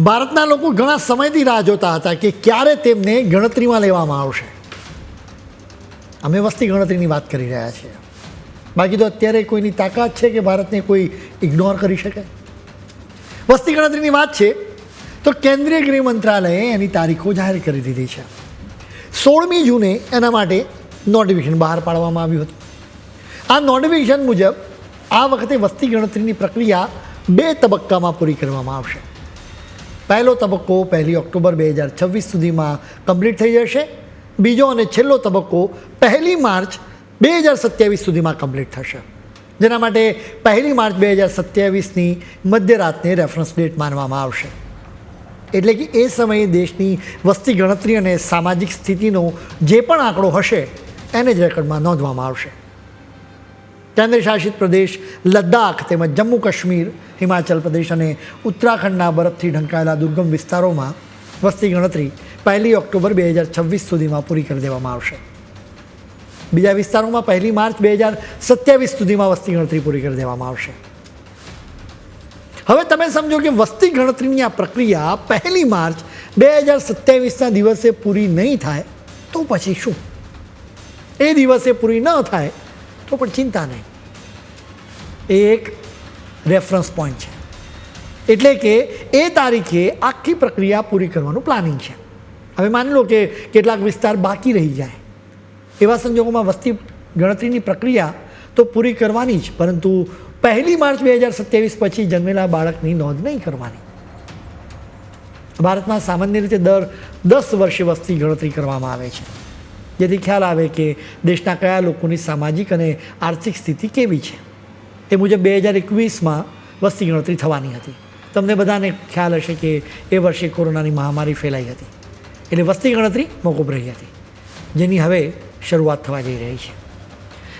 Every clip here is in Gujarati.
ભારતના લોકો ઘણા સમયથી રાહ જોતા હતા કે ક્યારે તેમને ગણતરીમાં લેવામાં આવશે. અમે વસ્તી ગણતરીની વાત કરી રહ્યા છીએ. બાકી તો અત્યારે કોઈની તાકાત છે કે ભારતને કોઈ ઇગ્નોર કરી શકે? વસ્તી ગણતરીની વાત છે, તો કેન્દ્રીય ગૃહ મંત્રાલયે એની તારીખો જાહેર કરી દીધી છે. સોળમી જૂને એના માટે નોટિફિકેશન બહાર પાડવામાં આવ્યું હતું. આ નોટિફિકેશન મુજબ આ વખતે વસ્તી ગણતરીની પ્રક્રિયા બે તબક્કામાં પૂરી કરવામાં આવશે. પહેલો તબક્કો પહેલી ઓક્ટોબર બે હજાર છવ્વીસ સુધીમાં કમ્પ્લીટ થઈ જશે. બીજો અને છેલ્લો તબક્કો પહેલી માર્ચ બે હજાર સત્યાવીસ સુધીમાં કમ્પ્લીટ થશે. જેના માટે પહેલી માર્ચ બે હજાર સત્યાવીસની મધ્યરાતને રેફરન્સ ડેટ માનવામાં આવશે. એટલે કે એ સમયે દેશની વસ્તી ગણતરી અને સામાજિક સ્થિતિનો જે પણ આંકડો હશે, એને જ રેકોર્ડમાં નોંધવામાં આવશે. કેન્દ્ર શાસિત પ્રદેશ લદ્દાખ તેમજ જમ્મુ કાશ્મીર, હિમાચલ પ્રદેશ અને ઉત્તરાખંડના બરફથી ઢંકાયેલા દુર્ગમ વિસ્તારોમાં વસ્તી ગણતરી પહેલી ઓક્ટોબર બે હજાર છવ્વીસ સુધીમાં પૂરી કરી દેવામાં આવશે. બીજા વિસ્તારોમાં પહેલી માર્ચ બે હજાર સત્યાવીસ સુધીમાં વસ્તી ગણતરી પૂરી કરી દેવામાં આવશે. હવે તમે સમજો કે વસ્તી ગણતરીની આ પ્રક્રિયા પહેલી માર્ચ બે હજાર સત્યાવીસના દિવસે પૂરી નહીં થાય તો પછી શું? એ દિવસે પૂરી ન થાય તો પણ ચિંતા નહીં. એ એક રેફરન્સ પોઈન્ટ છે. એટલે કે એ તારીખે આખી પ્રક્રિયા પૂરી કરવાનું પ્લાનિંગ છે. હવે માની લો કે કેટલાક વિસ્તાર બાકી રહી જાય. એવા સંજોગોમાં વસ્તી ગણતરીની પ્રક્રિયા તો પૂરી કરવાની જ, પરંતુ પહેલી માર્ચ બે હજાર સત્યાવીસ પછી જન્મેલા બાળકની નોંધ નહીં કરવાની. ભારતમાં સામાન્ય રીતે દર દસ વર્ષે વસ્તી ગણતરી કરવામાં આવે છે. જેથી ખ્યાલ આવે કે દેશના કયા લોકોની સામાજિક અને આર્થિક સ્થિતિ કેવી છે. એ મુજબ બે હજાર એકવીસમાં વસ્તી ગણતરી થવાની હતી. તમને બધાને ખ્યાલ હશે કે એ વર્ષે કોરોનાની મહામારી ફેલાઈ હતી. એટલે વસ્તી ગણતરી મોકૂફ રહી હતી. જેની હવે શરૂઆત થવા જઈ રહી છે.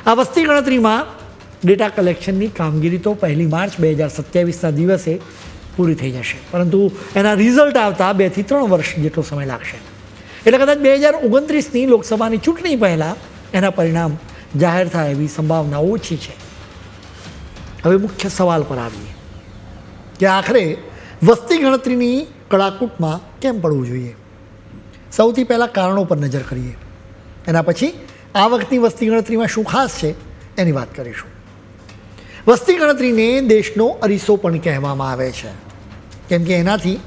આ વસ્તી ગણતરીમાં ડેટા કલેક્શનની કામગીરી તો પહેલી માર્ચ બે હજાર સત્યાવીસના દિવસે પૂરી થઈ જશે. પરંતુ એના રિઝલ્ટ આવતા બેથી ત્રણ વર્ષ જેટલો સમય લાગશે. એટલે કદાચ બે હજાર ઓગણત્રીસની લોકસભાની ચૂંટણી પહેલાં એના પરિણામ જાહેર થાય એવી સંભાવના ઓછી છે. હવે મુખ્ય સવાલ પર આવીએ કે આખરે વસ્તી ગણતરીની કળાકૂટમાં કેમ પડવું જોઈએ? સૌથી પહેલાં કારણો પર નજર કરીએ. એના પછી આ વખતની વસ્તી ગણતરીમાં શું ખાસ છે એની વાત કરીશું. વસ્તી ગણતરીને દેશનો અરીસો પણ કહેવામાં આવે છે. કેમ કે એનાથી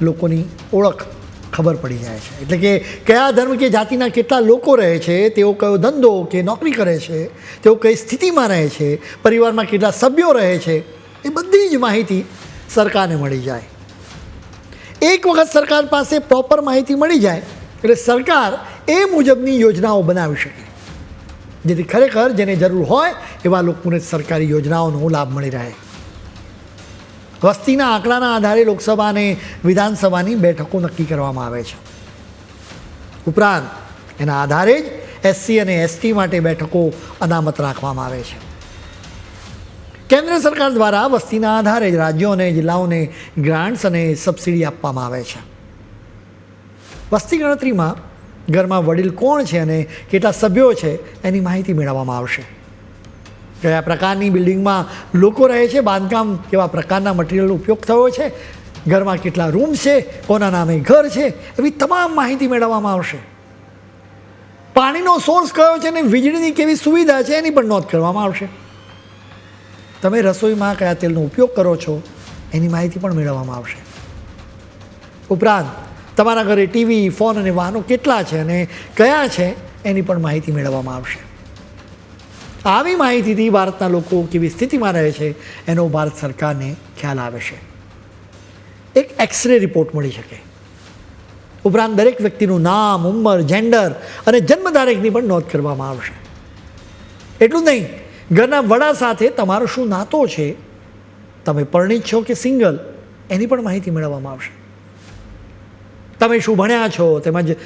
લોકોની ઓળખ ખબર પડી જાય છે. એટલે કે કયા ધર્મ કે જાતિના કેટલા લોકો રહે છે, તેઓ કયો ધંધો કે નોકરી કરે છે, તેઓ કઈ સ્થિતિમાં રહે છે, પરિવારમાં કેટલા સભ્યો રહે છે, એ બધી જ માહિતી સરકારને મળી જાય. એક વખત સરકાર પાસે પ્રોપર માહિતી મળી જાય, એટલે સરકાર એ મુજબની યોજનાઓ બનાવી શકે. જેથી ખરેખર જેને જરૂર હોય એવા લોકોને સરકારી યોજનાઓનો લાભ મળી રહે. વસ્તીના આંકડાના આધારે લોકસભા અને વિધાનસભાની બેઠકો નક્કી કરવામાં આવે છે. ઉપરાંત, એના આધારે જ એસસી અને એસટી માટે બેઠકો અનામત રાખવામાં આવે છે. કેન્દ્ર સરકાર દ્વારા વસ્તીના આધારે જ રાજ્યો અને જિલ્લાઓને ગ્રાન્ટ્સ અને સબસિડી આપવામાં આવે છે. વસ્તી ગણતરીમાં ઘરમાં વડીલ કોણ છે અને કેટલા સભ્યો છે એની માહિતી મેળવવામાં આવશે. કયા પ્રકારની બિલ્ડિંગમાં લોકો રહે છે? બાંધકામ કેવા પ્રકારના મટીરિયલનો ઉપયોગ થયો છે? ઘરમાં કેટલા રૂમ છે? કોના નામે ઘર છે? એવી તમામ માહિતી મેળવવામાં આવશે. પાણીનો સોર્સ કયો છે અને વીજળીની કેવી સુવિધા છે એની પણ નોંધ કરવામાં આવશે. તમે રસોઈમાં કયા તેલનો ઉપયોગ કરો છો? એની માહિતી પણ મેળવવામાં આવશે. ઉપરાંત, તમારા ઘરે ટીવી ફોન અને વાહનો કેટલા છે અને કયા છે? એની પણ માહિતી મેળવવામાં આવશે. આવી માહિતીથી ભારતના લોકો કેવી સ્થિતિમાં રહે છે, એનો ભારત સરકારને ખ્યાલ આવે છે. એક એક્સરે રિપોર્ટ મળી શકે. ઉપરાંત દરેક વ્યક્તિનું નામ, ઉંમર જેન્ડર અને જન્મ તારીખની પણ નોંધ કરવામાં આવશે. એટલું નહીં, ઘરના વડા સાથે તમારો શું નાતો છે, તમે પરણિત છો કે સિંગલ, એની પણ માહિતી મેળવવામાં આવશે. તમે શું ભણ્યા છો, તેમજ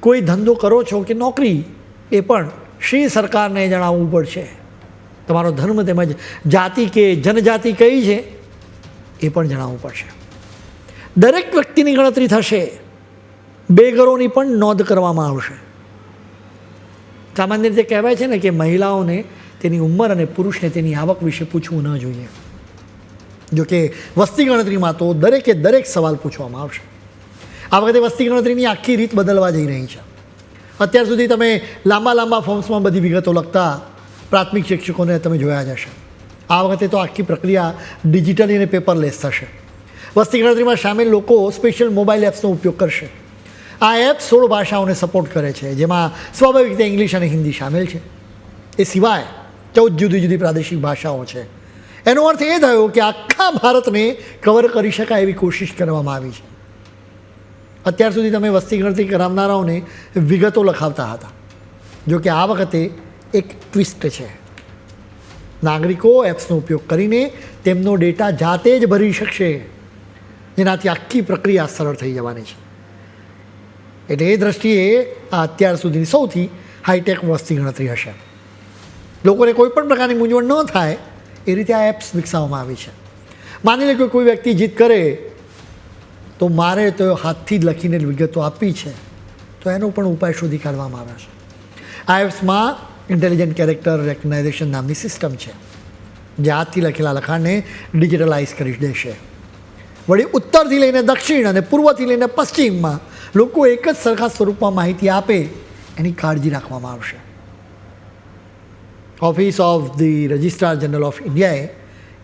કોઈ ધંધો કરો છો કે નોકરી, એ પણ શ્રી સરકારને જણાવવું પડશે. તમારો ધર્મ તેમજ જાતિ કે જનજાતિ કઈ છે, એ પણ જણાવવું પડશે. દરેક વ્યક્તિની ગણતરી થશે. બેઘરોની પણ નોંધ કરવામાં આવશે. સામાન્ય રીતે કહેવાય છે ને કે મહિલાઓને તેની ઉંમર અને પુરુષને તેની આવક વિશે પૂછવું ન જોઈએ. જો કે વસ્તી ગણતરીમાં તો દરેકે દરેક સવાલ પૂછવામાં આવશે. આ વખતે વસ્તી ગણતરીની આખી રીત બદલવા જઈ રહી છે. અત્યાર સુધી તમે લાંબા લાંબા ફોર્મ્સમાં બધી વિગતો લખતા પ્રાથમિક શિક્ષકોને તમે જોયા જ હશે. આ વખતે તો આખી પ્રક્રિયા ડિજિટલી અને પેપરલેસ થશે. વસ્તી ગણતરીમાં સામેલ લોકો સ્પેશિયલ મોબાઈલ એપ્સનો ઉપયોગ કરશે. આ એપ સોળ ભાષાઓને સપોર્ટ કરે છે, જેમાં સ્વાભાવિક રીતે ઇંગ્લિશ અને હિન્દી સામેલ છે. એ સિવાય ચૌદ જુદી જુદી પ્રાદેશિક ભાષાઓ છે. એનો અર્થ એ થયો કે આખા ભારતને કવર કરી શકાય એવી કોશિશ કરવામાં આવી છે. અત્યાર સુધી તમે વસ્તી ગણતરી કરાવનારાઓને વિગતો લખાવતા હતા. જો કે આ વખતે એક ટ્વિસ્ટ છે. નાગરિકો એપ્સનો ઉપયોગ કરીને તેમનો ડેટા જાતે જ ભરી શકશે. જેનાથી આખી પ્રક્રિયા સરળ થઈ જવાની છે. એટલે એ દ્રષ્ટિએ આ અત્યાર સુધીની સૌથી હાઈટેક વસ્તી ગણતરી હશે. લોકોને કોઈ પણ પ્રકારની મૂંઝવણ ન થાય એ રીતે આ એપ્સ વિકસાવવામાં આવી છે. માની લે કે કોઈ વ્યક્તિ જીત કરે તો મારે તો હાથથી લખીને વિગતો આપી છે. તો એનો પણ ઉપાય શોધી કાઢવામાં આવ્યો છે. આ એપ્સમાં ઇન્ટેલિજન્ટ કેરેક્ટર રેકગ્નાઇઝેશન નામની સિસ્ટમ છે. જે હાથથી લખેલા લખાણને ડિજિટલાઇઝ કરી દેશે. વળી ઉત્તરથી લઈને દક્ષિણ અને પૂર્વથી લઈને પશ્ચિમમાં લોકો એક જ સરખા સ્વરૂપમાં માહિતી આપે એની કાળજી રાખવામાં આવશે. Office of the registrar general of ઇન્ડિયાએ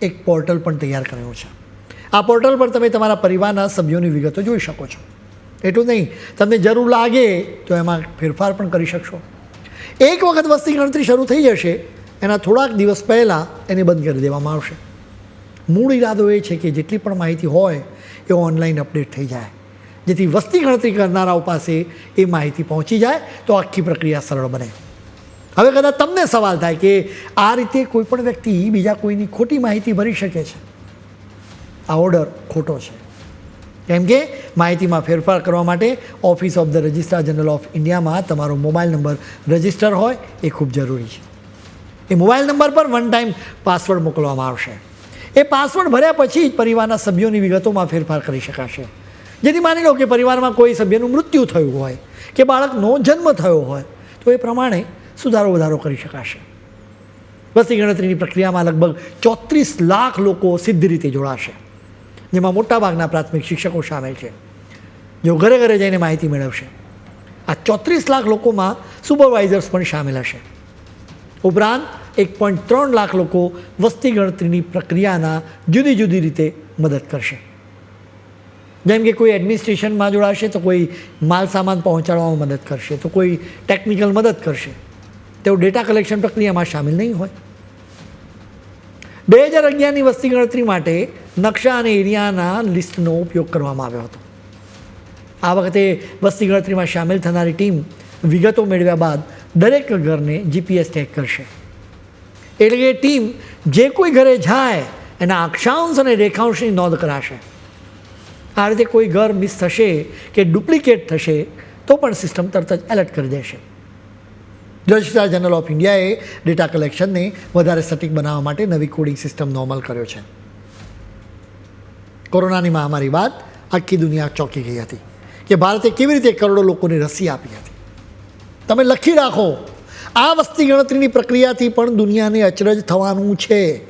એક પોર્ટલ પણ તૈયાર કર્યું છે. આ પોર્ટલ પર તમે તમારા પરિવારના સભ્યોની વિગતો જોઈ શકો છો. એટલું નહીં, તમને જરૂર લાગે તો એમાં ફેરફાર પણ કરી શકશો. એક વખત વસ્તી ગણતરી શરૂ થઈ જશે, એના થોડાક દિવસ પહેલાં એને બંધ કરી દેવામાં આવશે. મૂળ ઈરાદો એ છે કે જેટલી પણ માહિતી હોય, એ ઓનલાઈન અપડેટ થઈ જાય. જેથી વસ્તી ગણતરી કરનારાઓ પાસે એ માહિતી પહોંચી જાય, તો આખી પ્રક્રિયા સરળ બને. હવે કદાચ તમને સવાલ થાય કે આ રીતે કોઈ પણ વ્યક્તિ બીજા કોઈની ખોટી માહિતી ભરી શકે છે. આ ઓર્ડર ખોટો છે. કેમ કે માહિતીમાં ફેરફાર કરવા માટે office of the registrar general of ઇન્ડિયામાં તમારો મોબાઈલ નંબર રજિસ્ટર હોય એ ખૂબ જરૂરી છે. એ મોબાઈલ નંબર પર વન ટાઈમ પાસવર્ડ મોકલવામાં આવશે. એ પાસવર્ડ ભર્યા પછી જ પરિવારના સભ્યોની વિગતોમાં ફેરફાર કરી શકાશે. જેથી માની લો કે પરિવારમાં કોઈ સભ્યનું મૃત્યુ થયું હોય કે બાળકનો જન્મ થયો હોય, તો એ પ્રમાણે સુધારો વધારો કરી શકાશે. વસ્તી ગણતરીની પ્રક્રિયામાં લગભગ ચોત્રીસ લાખ લોકો સિદ્ધ રીતે જોડાશે. જેમાં મોટાભાગના પ્રાથમિક શિક્ષકો સામેલ છે. જેઓ ઘરે ઘરે જઈને માહિતી મેળવશે. આ ચોત્રીસ લાખ લોકોમાં સુપરવાઇઝર્સ પણ સામેલ હશે. ઉપરાંત એક પોઈન્ટ ત્રણ લાખ લોકો વસ્તી ગણતરીની પ્રક્રિયાના જુદી જુદી રીતે મદદ કરશે. જેમ કે કોઈ એડમિનિસ્ટ્રેશનમાં જોડાશે તો કોઈ માલ સામાન પહોંચાડવામાં મદદ કરશે, તો કોઈ ટેકનિકલ મદદ કરશે. તેઓ ડેટા કલેક્શન પ્રક્રિયામાં સામેલ નહીં હોય. બે હજાર અગિયારની વસ્તી ગણતરી માટે નકશા અને એરિયાના લિસ્ટનો ઉપયોગ કરવામાં આવ્યો હતો. આ વખતે વસ્તી ગણતરીમાં સામેલ થનારી ટીમ વિગતો મેળવ્યા બાદ દરેક ઘરને જીપીએસ ટેગ કરશે. એટલે કે ટીમ જે કોઈ ઘરે જાય, એના અક્ષાંશ અને રેખાંશની નોંધ કરાશે. આ રીતે કોઈ ઘર મિસ થશે કે ડુપ્લિકેટ થશે, તો પણ સિસ્ટમ તરત જ એલર્ટ કરી દેશે. રજિસ્ટ્રાર જનરલ ઓફ ઇન્ડિયાએ ડેટા કલેક્શનને વધારે સટીક બનાવવા માટે નવી કોડિંગ સિસ્ટમનો અમલ કર્યો છે. કોરોનાની મહામારી બાદ આખી દુનિયા ચોંકી ગઈ હતી કે ભારતે કેવી રીતે કરોડો લોકોને રસી આપી હતી. તમે લખી રાખો, આ વસ્તી ગણતરીની પ્રક્રિયાથી પણ દુનિયાને અચરજ થવાનું છે.